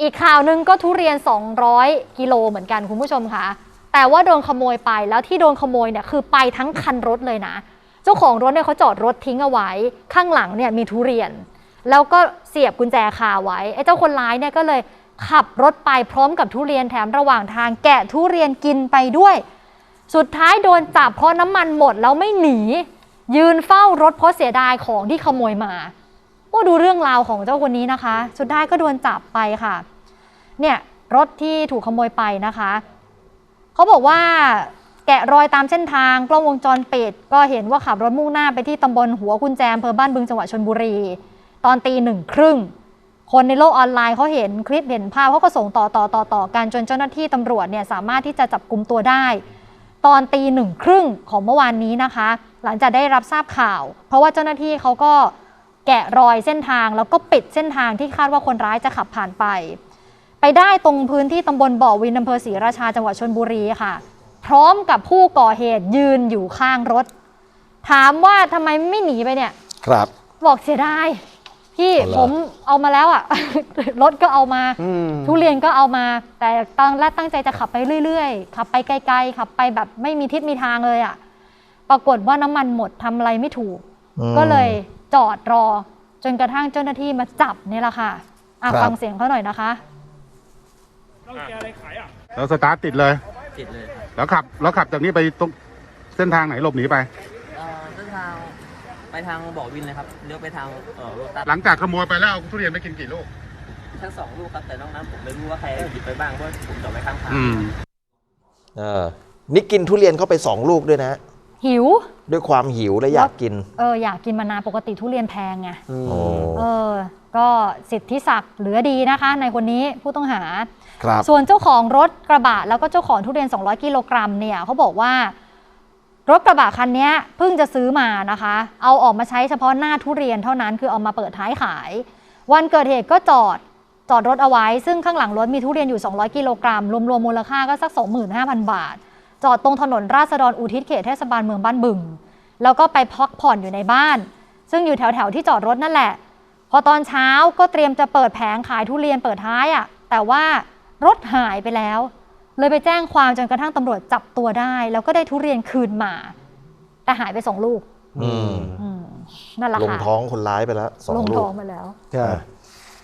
อีกข่าวหนึ่งก็ทุเรียน 200 กิโลเหมือนกันคุณผู้ชมค่ะแต่ว่าโดนขโมยไปแล้วที่โดนขโมยเนี่ยคือไปทั้งคันรถเลยนะ เจ้าของรถเนี่ยเขาจอดรถทิ้งเอาไว้ ข้างหลังเนี่ยมีทุเรียน แล้วก็เสียบกุญแจคาไว้ไอ้เจ้าคนร้ายเนี่ยก็เลยขับรถไปพร้อมกับทุเรียนแถมระหว่างทางแกะทุเรียนกินไปด้วย สุดท้ายโดนจับเพราะน้ำมันหมดแล้วไม่หนี ยืนเฝ้ารถเพราะเสียดายของที่ขโมยมา อ้ดูเรื่องราวของเจ้าคนนี้นะคะ สุดท้ายก็โดนจับไปค่ะ เนี่ยรถที่ถูกขโมยไปนะคะเขาบอกว่าแกะรอยตามเส้นทางกล้องวงจรปิด ก็เห็นว่าขับรถมุ่งหน้าไปที่ตำบลหัวกุญแจอำเภอบ้านบึงจังหวัดชนบุรี ตอนตีหนึ่งครึ่ง คนในโลกออนไลน์เขาเห็นคลิปเห็นภาพเขาก็ส่งต่อต่อต่อต่อกันจนเจ้าหน้าที่ตำรวจเนี่ยสามารถที่จะจับกลุ่มตัวได้ ตอนตีหนึ่งครึ่งของเมื่อวานนี้นะคะ หลังจากได้รับทราบข่าว เพราะว่าเจ้าหน้าที่เขาก็ แกะรอยเส้นทางแล้วก็ปิดเส้นทางที่คาดว่าคนร้ายจะขับผ่านไป ไปได้ตรงพื้นที่ตำบลบ่อวินอำเภอศรีราชาจังหวัดชนบุรีค่ะ พร้อมกับผู้ก่อเหตุยืนอยู่ข้างรถ ถามว่าทำไมไม่หนีไปเนี่ย ครับ บอกเสียดายพี่เอาเหรอผมเอามาแล้วอะ่ะรถก็เอามา อืม ทุเรียนก็เอามา แต่ตอนแรกตั้งใจจะขับไปเรื่อยๆ ขับไปไกลๆ ขับไปแบบไม่มีทิศมีทางเลยอะ่ะปรากฏว่าน้ำมันหมดทำอะไรไม่ถูก อืมก็เลยจอดรอ จนกระทั่งเจ้าหน้าที่มาจับนี่แหละค่ะอะครับ ฟังเสียงเขาหน่อยนะคะแล้วสตาร์ทติดเลย ติดเลยครับแล้วขับ แล้วขับจากนี้ไปตรงเส้นทางไหนหลบหนีไป เอ่อเส้นทางไปทางบ่อวินเลยครับ เลี้ยวไปทางเอ่อโรตัสหลังจากขโมยไปแล้วเอาทุเรียนไปกินกี่ลูก ทั้งสองลูกครับ แต่นอกนั้นผมไม่รู้ว่าใครหยิบไปบ้าง เพราะผมจอดไว้ข้างทาง อืม เออนี่กินทุเรียนเข้าไปสองลูกด้วยนะ หิว ด้วยความหิวและอยากกิน เอออยากกินมานานปกติทุเรียนแพงไงโอ้เออ ก็สิทธิศักดิ์เหลือดีนะคะ ในคนนี้ผู้ต้องหา ครับ ส่วนเจ้าของรถกระบะแล้วก็เจ้าของทุเรียน 200 กิโลกรัมเนี่ยเขาบอกว่ารถกระบะคันเนี้ยเพิ่งจะซื้อมานะคะ เอาออกมาใช้เฉพาะหน้าทุเรียนเท่านั้นคือเอามาเปิดท้ายขาย วันเกิดเหตุก็จอดจอดรถเอาไว้ ซึ่งข้างหลังรถมีทุเรียนอยู่ 200 กิโลกรัมรวมๆมูลค่าก็สัก 25,000 บาท จอดตรงถนนราษฎรอุทิศเขตเทศบาลเมืองบ้านบึง แล้วก็ไปพักผ่อนอยู่ในบ้าน ซึ่งอยู่แถวๆที่จอดรถนั่นแหละ พอตอนเช้าก็เตรียมจะเปิดแผงขายทุเรียนเปิดท้ายอะ่ะ แต่ว่ารถหายไปแล้ว เลยไปแจ้งความจนกระทั่งตำรวจจับตัวได้ แล้วก็ได้ทุเรียนคืนมา แต่หายไปสองลูกอืมอืมนั่นแหละลงค่ะท้องคนร้ายไปแล้วสองลงลูท้อกงมาแล้วอ่า